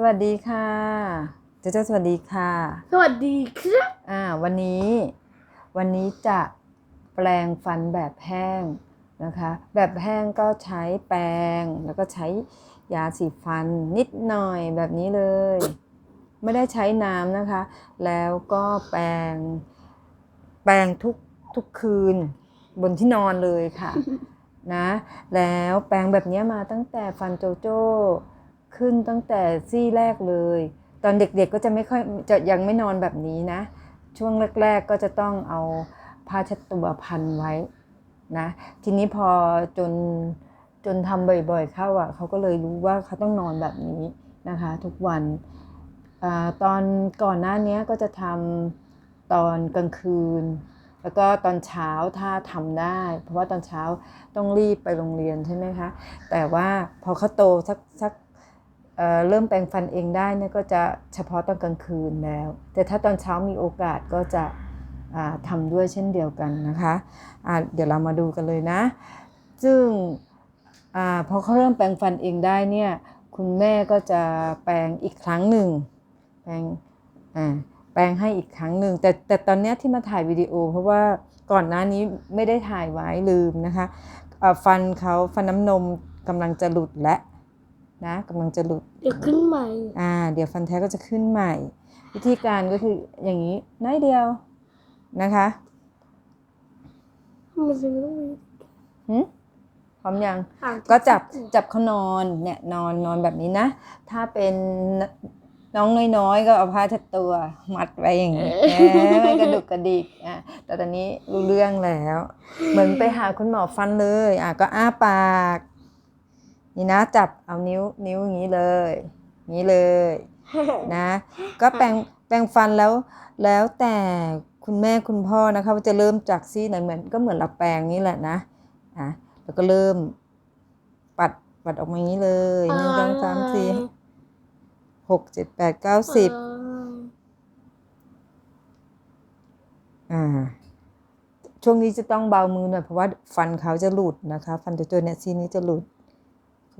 สวัสดีค่ะเจ้าเจ้าสวัสดีค่ะ สวัสดีครับอ่าวันนี้ วันนี้จะแปลงฟันแบบแห้งนะคะ แบบแห้งก็ใช้แปรงแล้วก็ใช้ยาสีฟันนิดหน่อยแบบนี้เลย ไม่ได้ใช้น้ำนะคะ แล้วก็แปรงแปรงทุกทุกคืนบนที่นอนเลยค่ะนะ แล้วแปรงแบบนี้มาตั้งแต่ฟันโจโจ้ ขึ้นตั้งแต่ซี่แรกเลย ตอนเด็กๆก็จะไม่ค่อยจะยังไม่นอนแบบนี้นะ ช่วงแรก ๆ ก็จะต้องเอาผ้าเช็ดตัวพันไว้นะ ทีนี้พอจนจนทำบ่อยๆเข้าอะเขาก็เลยรู้ว่าเขาต้องนอนแบบนี้นะคะ ทุกวันอตอนก่อนหน้านี้ก็จะทำตอนกลางคืน แล้วก็ตอนเช้าถ้าทำได้ เพราะว่าตอนเช้าต้องรีบไปโรงเรียนใช่ไหมคะ แต่ว่าพอเขาโตสักสัก เเริ่มแปรงฟันเองได้เนี่ยก็จะเฉพาะตอนกลางคืนแล้ว แต่ถ้าตอนเช้ามีโอกาสก็จะอ่าทำด้วยเช่นเดียวกันนะคะอ่าเดี๋ยวเรามาดูกันเลยนะ ซึ่งอพอเขาเริ่มแปรงฟันเองได้เนี่ยคุณแม่ก็จะแปรงอีกครั้งหนึ่งแปรงแปรงให้อีกครั้งหนึ่งแต่แต่ตอนนี้ที่มาถ่ายวิดีโอ เพราะว่าก่อนหน้านี้ไม่ได้ถ่ายไว้ลืมนะคะฟันเขาฟันน้ำนมกำลังจะหลุดและ นะกำลังจะหลุดเดี๋ยวขึ้นใหม่อ่า เดี๋ยวฟันแท้ก็จะขึ้นใหม่ วิธีการก็คืออย่างนี้น้อยเดียวนะคะมันจะไม่ต้องมีหึพร้อมยังอ่างก็จับจับเขานอนเนี่ยนอนนอนแบบนี้นะ ถ้าเป็นน้องน้อยๆ ก็เอาผ้าเช็ดตัวมัดไว้อย่างนี้เอ๊ะไม่กระดุกกระดิกอะแต่ตอนนี้รู้เรื่องแล้ว เหมือนไปหาคุณหมอฟันเลยอะก็อ้าปาก นี่นะจับเอานิ้วนิ้วอย่างนี้เลยอย่างนี้เลยนะ ก็แปรงแปรงฟันแล้ว แล้วแต่คุณแม่คุณพ่อนะคะว่าจะเริ่มจากซี่ไหนเหมือนก็เหมือนเราแปรงนี่แหละนะอะแล้วก็เริ่ม ปัดปัดออกมาอย่างนี้เลยหนึ่งสองสามสี่หกเจ็ดแปดเก้าสิบอ่าช่วงนี้จะต้องเบามือหน่อยเพราะว่าฟันเขาจะหลุดนะคะ ฟันโจโจเนี่ยซี่นี้จะหลุด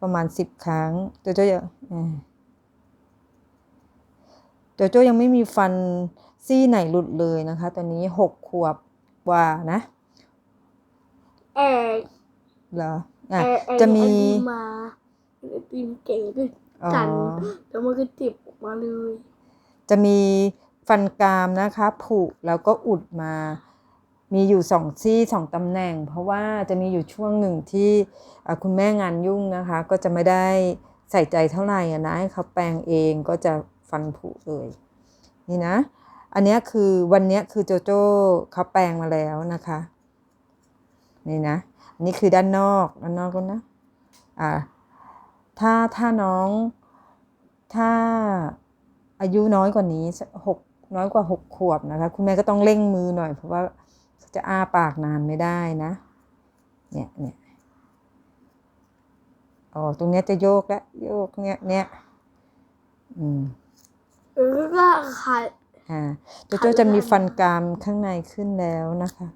ประมาณสิบครั้งโจโจอย่าอ่าโจโจยังไม่มีฟันซี่ไหนหลุดเลยนะคะ ตอนนี้หกขวบกว่านะ เออเหรอเออะอเออจะมีไอติมาไอติมเก๋ด้วยอ๋อกันแล้วมันก็จิบออกมาเลย จะมีฟันกรามนะคะผุแล้วก็อุดมา มีอยู่สองซี่สองตำแหน่ง เพราะว่าจะมีอยู่ช่วงหนึ่งที่คุณแม่งานยุ่งนะคะ ก็จะไม่ได้ใส่ใจเท่าไหร่นะให้เขาแปรงเองก็จะฟันผุเลยนี่นะ อันนี้คือวันนี้คือโจโจ้เขาแปรงมาแล้วนะคะนี่นะอันนี้คือด้านนอกด้านนอกก็นะอ่าถ้าถ้าน้องถ้าอายุน้อยกว่านี้หกน้อยกว่าหกขวบนะคะ คุณแม่ก็ต้องเร่งมือหน่อยเพราะว่า จะอ้าปากนานไม่ได้นะ เนี่ยเนี่ยอ๋อตรงเนี้ยจะโยกแล้วโยกเนี้ยเนี้ยอืมแล้วก็ขายอ่าโจโจจะมีฟันกรามข้างในขึ้นแล้วนะคะ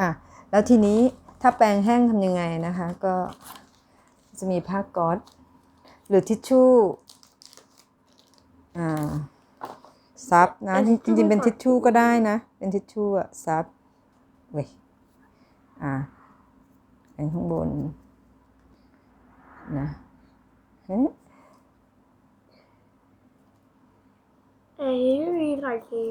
อะ แล้วทีนี้ถ้าแปรงแห้งทำยังไงนะคะ ก็จะมีผ้าก๊อซหรือทิชชู่ อ่า ซับนะ จริงๆเป็นทิชชู่ก็ได้นะ เป็นทิชชู่อะซับเว้ยอ่าแปรงข้างบนนะเฮ้ยเอ้ยมีหลายที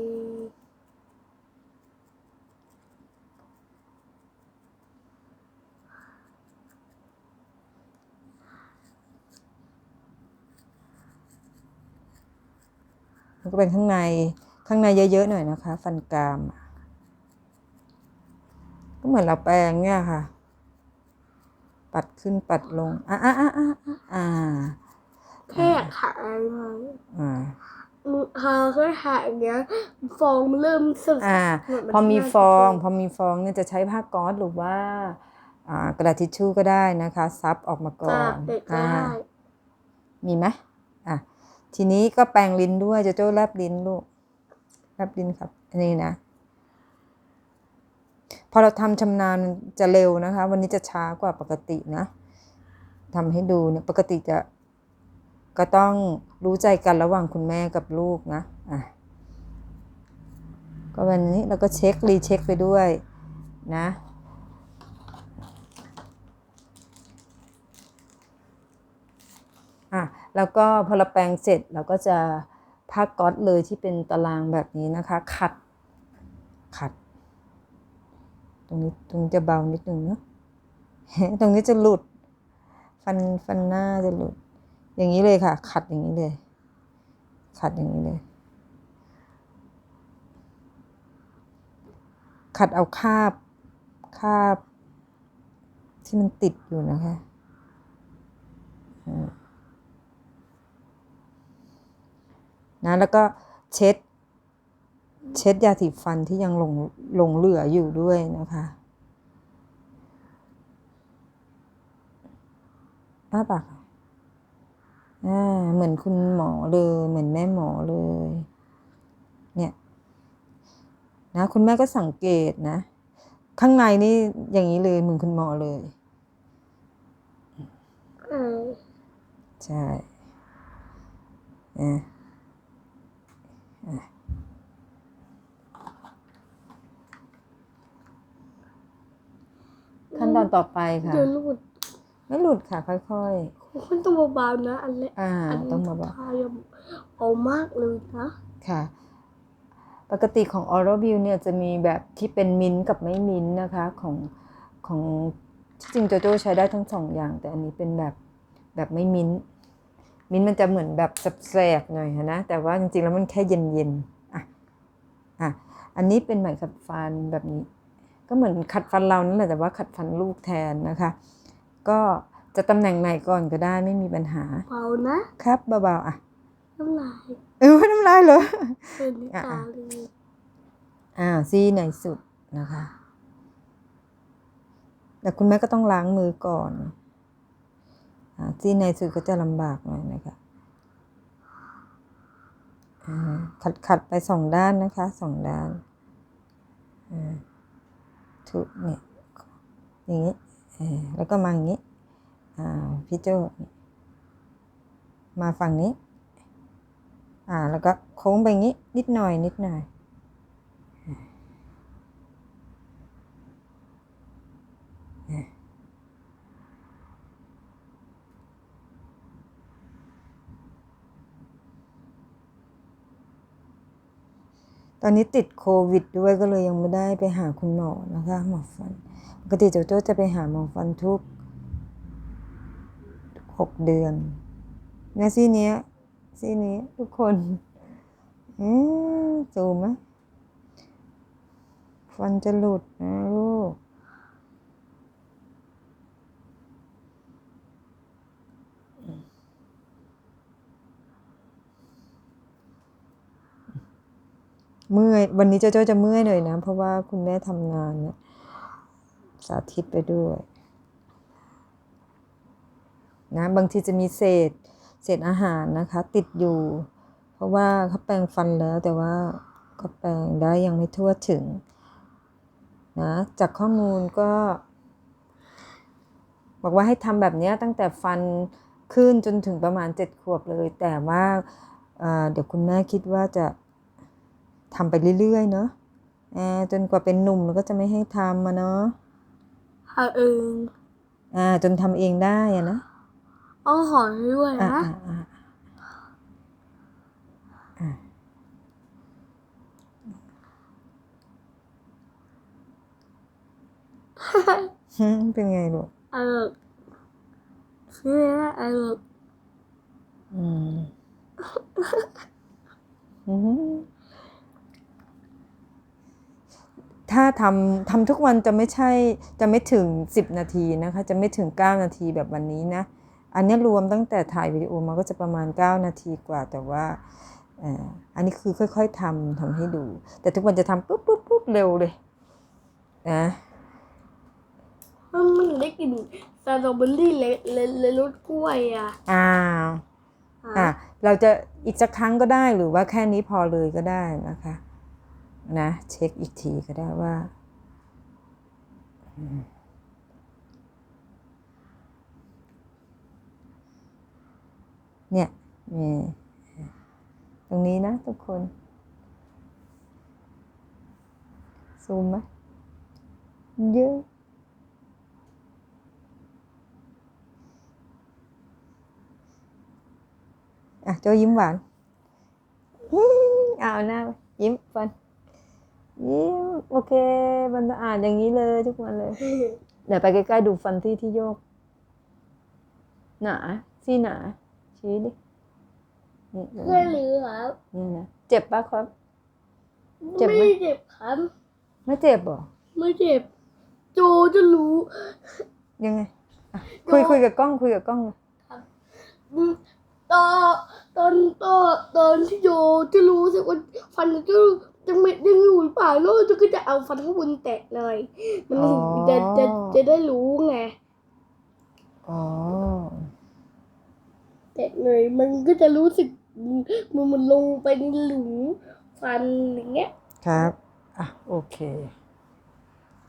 มันก็เป็นข้างในข้างในเยอะๆหน่อยนะคะ ฟันกรามอะก็เหมือนเราแปรงเนี่ยค่ะ ปัดขึ้นปัดลงอ่าอ่าอ่าอ่าอ่าแค่ขายมาอ่ามือเธอแค่ขายอย่างเงี้ยฟองมันเริ่มสึกอ่าเหมือนมันพอมีน่าจะฟองเป็นพอมีฟองเนี่ยจะใช้ผ้าก๊อซหรือว่าอ่ากระดาษทิชชู่ก็ได้นะคะ ซับออกมาก่ออะนเด็กอ่าได้มีไหมอะ ทีนี้ก็แปรงลิ้นด้วยโจโจ้แลบลิ้นลูกแลบลิ้นครับ อันนี้นะ พอเราทำชำนาญจะเร็วนะคะ วันนี้จะช้ากว่าปกตินะทำให้ดูเนี่ยปกติจะก็ต้องรู้ใจกันระหว่างคุณแม่กับลูกนะอะก็วันนี้เราก็เช็ครีเช็คไปด้วยนะอะ แล้วก็พอเราแปรงเสร็จเราก็จะผ้าก๊อตเลยที่เป็นตารางแบบนี้นะคะ ขัด ขัด ตรงนี้ตรงจะเบานิดนึงเนาะตรงนี้จะหลุด ฟันฟันหน้าจะหลุด อย่างนี้เลยค่ะ ขัดอย่างนี้เลย ขัดอย่างนี้เลย ขัดเอาคาบคาบที่มันติดอยู่นะคะอ่า นะแล้วก็เช็ด เช็ดยาสีฟันที่ยังหลงหลงเหลืออยู่ด้วยนะคะอ้าปากค่ะอ่าเหมือนคุณหมอเลยเหมือนแม่หมอเลย เนี่ยนะคุณแม่ก็สังเกตนะ ข้างในนี่อย่างนี้เลยเหมือนคุณหมอเลยเออใช่ อะอะขั้น ตอนต่อไปค่ะเดี๋ยวหลุดไม่หลุดค่ะ ค่อยคุณต้องเบาๆนะอันเล็กๆอ่าอันนี้ต้องมาบอกทายเอามากเลยนะค่ะ ปกติของ Oral b เนี่ยจะมีแบบที่เป็นมิ้นท์กับไม่มิ้นท์นะคะของของที่จริงโจโจใช้ได้ทั้งสองอย่าง แต่อันนี้เป็นแบบแบบไม่มิ้นท์มิ้นท์มันจะเหมือนแบบแสบๆหน่อยนะแต่ว่าจริงๆแล้วมันแค่เย็นๆอะอะอันนี้เป็นไหมขัดฟันแบบนี้ ก็เหมือนขัดฟันเรานั่นแหละแต่ว่าขัดฟันลูกแทนนะคะ ก็จะตำแหน่งไหนก่อนก็ได้ไม่มีปัญหาเบานะครับเบาๆอะน้ำลายเออน้ำลายเหรอเป็นอะตาเลยอ่าซี่ในสุดนะคะแต่คุณแม่ก็ต้องล้างมือก่อนอ่าซี่ในสุดก็จะลำบากหน่อยนะคะอ่าขัดขัดไปสองด้านนะคะสองด้านอ่า ทุเนี่ยอย่างนี้แล้วก็มาอย่างนี้พี่โจมาฝั่งนี้ อ่า แล้วก็โค้งไปอย่างนี้ นิดหน่อยนิดหน่อย ตอนนี้ติดโควิดด้วยก็เลยยังไม่ได้ไปหาคุณหมอนะคะหมอฟัน ปกติโจโจ้จะไปหาหมอฟันทุกหกเดือนนะซี่เนี้ยซี่นี้ทุกคนอืมจูมไหมฟันจะหลุดนะลูก เมื่อยวันนี้เจ้าเจ้าจะเมื่อยหน่อยนะ เพราะว่าคุณแม่ทำงานเนี่ยสาธิตไปด้วยนะบางทีจะมีเศษเศษอาหารนะคะ ติดอยู่ เพราะว่าเขาแปรงฟันแล้วแต่ว่าเขาแปรงได้ยังไม่ทั่วถึงนะจากข้อมูลก็ บอกว่าให้ทำแบบนี้ตั้งแต่ฟันขึ้นจนถึงประมาณเจ็ดขวบเลย แต่ว่าเอ่อเดี๋ยวคุณแม่คิดว่าจะ ทำไปเรื่อยๆเนาะอ่าจนกว่าเป็นหนุ่มแล้วก็จะไม่ให้ทำมาเนาะหาเองอ่า จนทำเองได้อะนะเอาหอยด้วยอ่านะอ่าอ่าฮึเป็นไงลูกเออชื่อว่าเอออืมอืม ถ้าทำทำทุกวันจะไม่ใช่จะไม่ถึงสิบนาทีนะคะ จะไม่ถึงเก้านาทีแบบวันนี้นะ อันเนี้ยรวมตั้งแต่ถ่ายวิดีโอมาก็จะประมาณเก้านาทีกว่าแต่ว่าเอ่ออันนี้คือค่อย ๆทำทำให้ดู แต่ทุกวันจะทำปุ๊บปุ๊บปุ๊บเร็วเลยนะมันมันได้กลิ่นสตรอเบอรี่เลยเลยเลยรสกล้วยอะอ้าวอะเราจะอีกสักครั้งก็ได้หรือว่าแค่นี้พอเลยก็ได้นะคะ นะเช็คอีกทีก็ได้ว่า เนี่ยนี่ตรงนี้นะทุกคน ซูมไหมเยอะอะโจยิ้มหวาน เอาหน้ายิ้มฟัน ยิ้มโอเค มันสะอาดอย่างนี้เลยทุกวันเลยเดี๋ยวไปใกล้ๆดูฟันที่ที่โยก หนาซี่หนา ชี้ดินี่เพื่อนหรือครับนี่นะเจ็บปะครับ เจ็บไหมไม่เจ็บครับ ไม่เจ็บเหรอไม่เจ็บ โจจะรู้ ยังไงอะคุยคุยกับกล้องคุยกับกล้องเลยอืมตอนตอนตอนตอนที่โจจะรู้สึกว่าฟันจะ ยังไม่ยังอยู่หรือเปล่าแล้วจะก็จะเอาฟันข้างบนแตะเลยมันจะจะจะได้รู้ไงอ๋อ แตะเลยมันก็จะรู้สึกมันมันลงไปในหลุมฟันอย่างเงี้ย ครับ อะ โอเค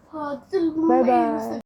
พอจะรู้บ๊ายบาย รู้สึก